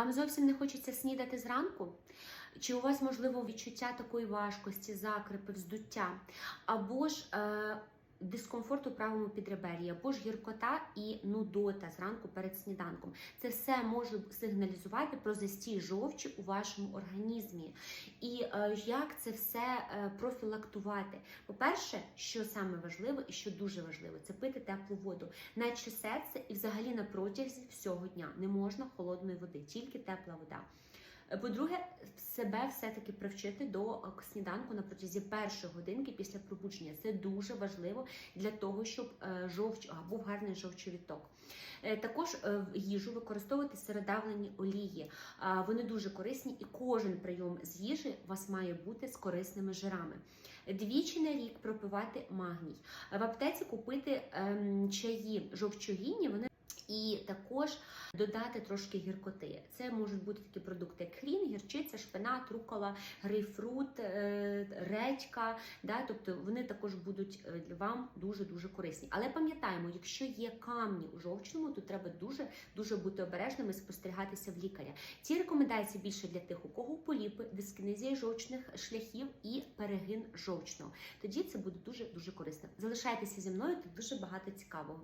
Вам зовсім не хочеться снідати зранку? Чи у вас можливо відчуття такої важкості, закрипи, вздуття, або ж е, дискомфорт у правому підребер'ї, або ж гіркота і нудота зранку перед сніданком? Це все може сигналізувати про застій жовчі у вашому організмі. І е, як це все е, профілактувати? По-перше, що саме важливо і що дуже важливо, це пити теплу воду. Наче серце і взагалі на протязі всього дня не можна холодної води, тільки тепла вода. По-друге, себе все-таки привчити до е, сніданку на протязі першої годинки після пробудження. Це дуже важливо для того, щоб е, жовч був гарний жовчовідток. Е, Також в їжу використовувати середавлені олії. Вони дуже корисні, і кожен прийом з їжі у вас має бути з корисними жирами. Двічі на рік пропивати магній. В аптеці купити ем, чаї жовчогінні. Вони і також додати трошки гіркоти. Це можуть бути такі продукти, як хрін, гірчиця, шпинат, рукола, грейпфрут, е, редька. Да? Тобто вони також будуть е, вам дуже дуже корисні. Але пам'ятаємо, якщо є камні у жовчному, то треба дуже дуже бути обережними, спостерігатися в лікаря. Ці рекомендації більше для тих, у кого поліпи, дискінезія жовчних шляхів і перегин жовчного. Тоді це буде дуже дуже корисно. Залишайтеся зі мною, тут дуже багато цікавого.